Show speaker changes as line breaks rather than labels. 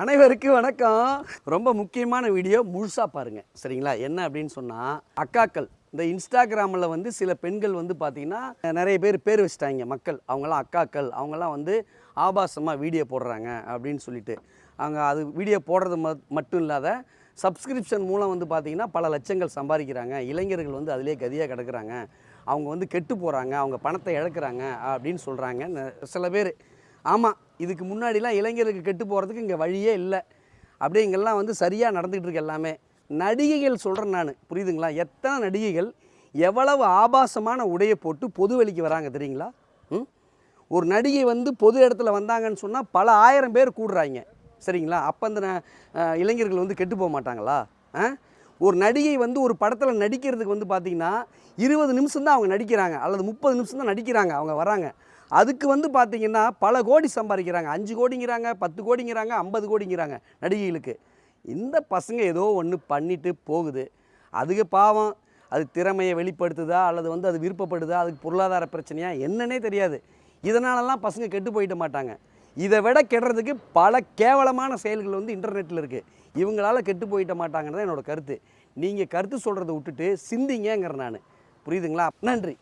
அனைவருக்கும் வணக்கம். ரொம்ப முக்கியமான வீடியோ முழுசாக பாருங்கள் சரிங்களா? என்ன அப்படின்னு சொன்னால் அக்காக்கள். இந்த இன்ஸ்டாகிராமில் வந்து சில பெண்கள் வந்து பார்த்திங்கன்னா நிறைய பேர் பேர் வச்சிட்டாங்க. மக்கள். அவங்களாம் அக்காக்கள். அவங்களாம் வந்து ஆபாசமாக வீடியோ போடுறாங்க அப்படின்னு சொல்லிட்டு. அவங்க அது வீடியோ போடுறது மட்டும் இல்லாத சப்ஸ்கிரிப்ஷன் மூலம் வந்து பார்த்திங்கன்னா பல லட்சங்கள் சம்பாதிக்கிறாங்க. இளைஞர்கள் வந்து அதிலே கதியாக கிடக்குறாங்க. அவங்க வந்து கெட்டு போகிறாங்க அவங்க பணத்தை இழக்கிறாங்க அப்படின்னு சொல்கிறாங்க சில பேர். ஆமாம் இதுக்கு முன்னாடிலாம் இளைஞருக்கு கெட்டு போகிறதுக்கு இங்கே வழியே இல்லை. அப்படியே இங்கெல்லாம் வந்து சரியாக நடந்துகிட்டு இருக்கு எல்லாமே. நடிகைகள் சொல்கிறேன் நான். புரியுதுங்களா? எத்தனை நடிகைகள் எவ்வளவு ஆபாசமான உடையை போட்டு பொது வெளிக்கு வராங்க தெரியுங்களா? ம்? ஒரு நடிகை வந்து பொது இடத்துல வந்தாங்கன்னு சொன்னால் பல ஆயிரம் பேர் கூடுறாங்க. சரிங்களா? அப்போ அந்த இளைஞர்கள் வந்து கெட்டு போக மாட்டாங்களா? ஆ? ஒரு நடிகை வந்து ஒரு படத்தில் நடிக்கிறதுக்கு வந்து பார்த்திங்கன்னா இருபது நிமிஷம் தான் அவங்க நடிக்கிறாங்க. அல்லது முப்பது நிமிஷம் தான் நடிக்கிறாங்க. அவங்க வராங்க. அதுக்கு வந்து பார்த்திங்கன்னா பல கோடி சம்பாதிக்கிறாங்க. அஞ்சு கோடிங்கிறாங்க பத்து கோடிங்கிறாங்க ஐம்பது கோடிங்கிறாங்க நடிகைகளுக்கு. இந்த பசங்க ஏதோ ஒன்று பண்ணிட்டு போகுது. அதுக்கு பாவம் அது திறமையை வெளிப்படுத்துதா அல்லது வந்து அது விருப்பப்படுதா அதுக்கு பொருளாதார பிரச்சனையா என்னன்னே தெரியாது. இதனாலலாம் பசங்க கெட்டு போயிட மாட்டாங்க. இதை விட கெடுறதுக்கு பல கேவலமான செயல்கள் வந்து இன்டர்நெட்டில் இருக்குது இவங்களால கெட்டு போயிட மாட்டாங்கன்னு தான் என்னோட கருத்து. நீங்கள் கருத்து சொல்கிறத விட்டுட்டு சிந்திங்கங்கிற நான். புரியுதுங்களா? நன்றி.